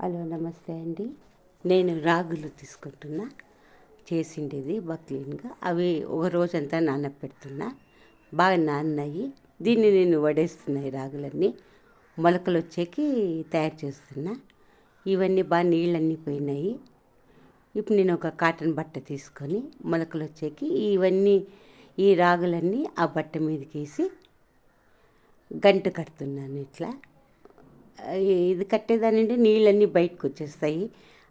Hello నమస్తే అండి. నేను రాగులు తీసుకుంటున్నా. చేసిండేది బక్లీన్గా. క్లీన్గా అవి ఒక రోజంతా నానబెడుతున్నా బాగా నాన్నాయి. దీన్ని నేను వడేస్తున్నాయి రాగులన్నీ. మొలకలు వచ్చేకి తయారు చేస్తున్నా. ఇవన్నీ బాగా నీళ్ళన్నీ పోయినాయి. ఇప్పుడు నేను ఒక కాటన్ బట్ట తీసుకొని మొలకలు వచ్చేకి ఇవన్నీ ఈ రాగులన్నీ ఆ బట్ట మీదకి వేసి గంట కడుతున్నాను ఇట్లా. ఇది కట్టేదానంటే నీళ్ళన్నీ బయటకు వచ్చేస్తాయి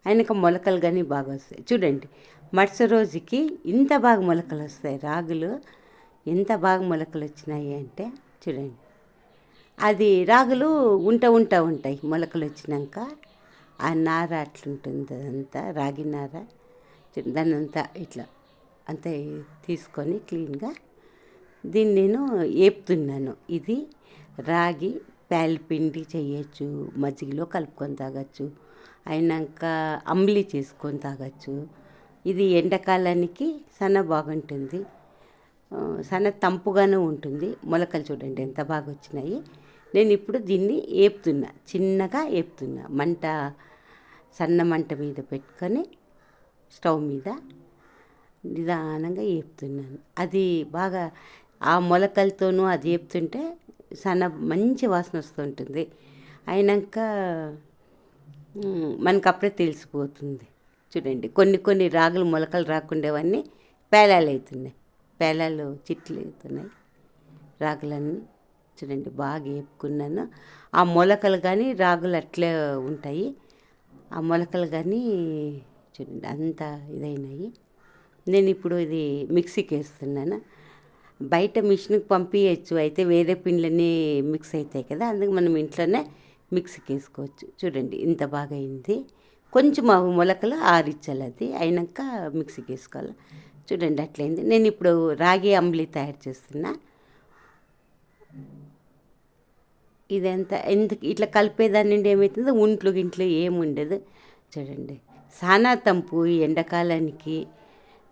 ఆయనకు మొలకలు కానీ బాగా వస్తాయి. చూడండి మరుసటి రోజుకి ఇంత బాగా మొలకలు వస్తాయి రాగులు. ఎంత బాగా మొలకలు వచ్చినాయి అంటే చూడండి అది రాగులు ఉంట ఉంట ఉంటాయి మొలకలు వచ్చినాక. ఆ నార అట్లుంటుంది అదంతా రాగి నార. దాన్ని అంతా ఇట్లా అంతా తీసుకొని క్లీన్గా దీన్ని నేను ఏపుతున్నాను. ఇది రాగి పిండి చేయొచ్చు మజ్జిగలో కలుపుకొని తాగొచ్చు అయినాక అంబ్లి చేసుకొని తాగొచ్చు. ఇది ఎండాకాలానికి సన్న బాగుంటుంది. సన్న తంపుగానే ఉంటుంది. మొలకలు చూడండి ఎంత బాగా వచ్చినాయి నేను ఇప్పుడు దీన్ని ఏపుతున్నా చిన్నగా ఏపుతున్నా. మంట సన్న మంట మీద పెట్టుకొని స్టవ్ మీద నిదానంగా ఏపుతున్నాను. అది బాగా ఆ మొలకలతోనూ అది ఏపుతుంటే సన్న మంచి వాసన వస్తుంటుంది అయినాక మనకు అప్పుడే తెలిసిపోతుంది. చూడండి కొన్ని కొన్ని రాగులు మొలకలు రాకుండేవన్నీ పేలాలు అవుతున్నాయి పేలాలు చిట్లు అవుతున్నాయి రాగులన్నీ. చూడండి బాగా వేపుకున్నాను ఆ మొలకలు కానీ రాగులు అట్లే ఉంటాయి. ఆ మొలకలు కానీ చూడండి అంత ఇదైనాయి. నేను ఇప్పుడు ఇది మిక్సీకి వేస్తున్నాను. బయట మిషన్కి పంపించచ్చు అయితే వేరే పిండ్లన్నీ మిక్స్ అవుతాయి కదా అందుకు మనం ఇంట్లోనే మిక్సీకి వేసుకోవచ్చు చూడండి ఇంత బాగా అయింది. కొంచెం మొలకలు ఆరిచ్చాలి అది అయినాక మిక్సీకి వేసుకోవాలి చూడండి అట్లయింది నేను ఇప్పుడు రాగి అంబ్లి తయారు చేస్తున్నా. ఇదంతా ఎందుకు ఇట్లా కలిపేదాని నుండి ఏమవుతుందో ఒంట్లు గింట్లో ఏముండదు. చూడండి. సానా తంపు ఎండాకాలానికి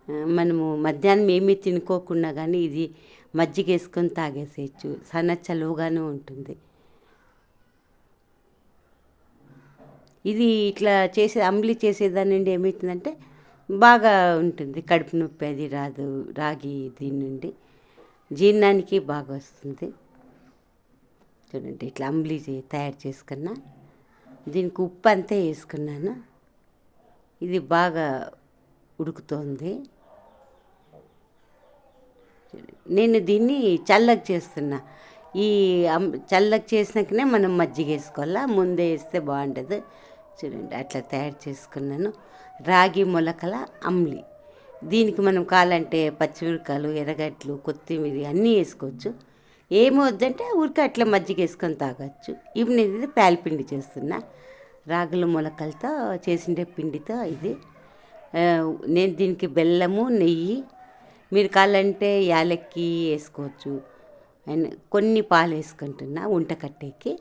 మనము మధ్యాహ్నం ఏమీ తినుకోకుండా కానీ ఇది మజ్జిగ వేసుకొని తాగేసేయచ్చు. సన్న చలువుగానే ఉంటుంది. ఇది ఇట్లా చేసే అంబ్లి చేసేదాని నుండి ఏమవుతుందంటే బాగా ఉంటుంది. కడుపు నొప్పి అది రాదు. రాగి దీని నుండి జీర్ణానికి బాగా వస్తుంది. చూడండి ఇట్లా అంబ్లీ తయారు చేసుకున్నా. దీనికి ఉప్పు అంతా వేసుకున్నాను. ఇది బాగా ఉడుకుతోంది. నేను దీన్ని చల్లకి చేస్తున్నా. ఈ చల్లకి చేసినాకనే మనం మజ్జిగ వేసుకోవాలా? ముందే వేస్తే బాగుంటుంది చూడండి అట్లా తయారు చేసుకున్నాను. రాగి మొలకల అమ్లి. దీనికి మనం కావాలంటే పచ్చిమిరకాయలు ఎర్రగడ్డలు కొత్తిమీర అన్నీ వేసుకోవచ్చు. ఏమి వద్దంటే ఊరికే అట్లా మజ్జిగ వేసుకొని తాగొచ్చు. ఇప్పుడు నేను ఇది పాలపిండి చేస్తున్నా. రాగుల మొలకలతో చేసిండే పిండితో ఇది. నేను దీనికి బెల్లము నెయ్యి మీరు కావాలంటే యాలక్కి వేసుకోవచ్చు. అండ్ కొన్ని పాలు వేసుకుంటున్నా వంట కట్టేకి.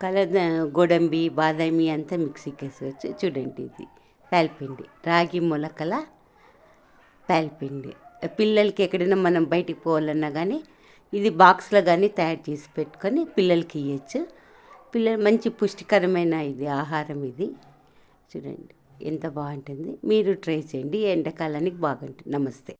కలర్ గోడంబి బాదామి అంతా మిక్సీకి వేసుకోవచ్చు చూడండి ఇది పాలపిండి రాగి మొలకల పాలపిండి పిల్లలకి ఎక్కడైనా మనం బయటికి పోవాలన్నా కానీ ఇది బాక్స్లో కానీ తయారు చేసి పెట్టుకొని పిల్లలకి ఇవ్వచ్చు పిల్లలు మంచి పుష్టికరమైన ఇది ఆహారం ఇది. చూడండి ఎంత బాగుంటుంది. మీరు ట్రై చేయండి. ఎండాకాలానికి బాగుంటుంది. నమస్తే.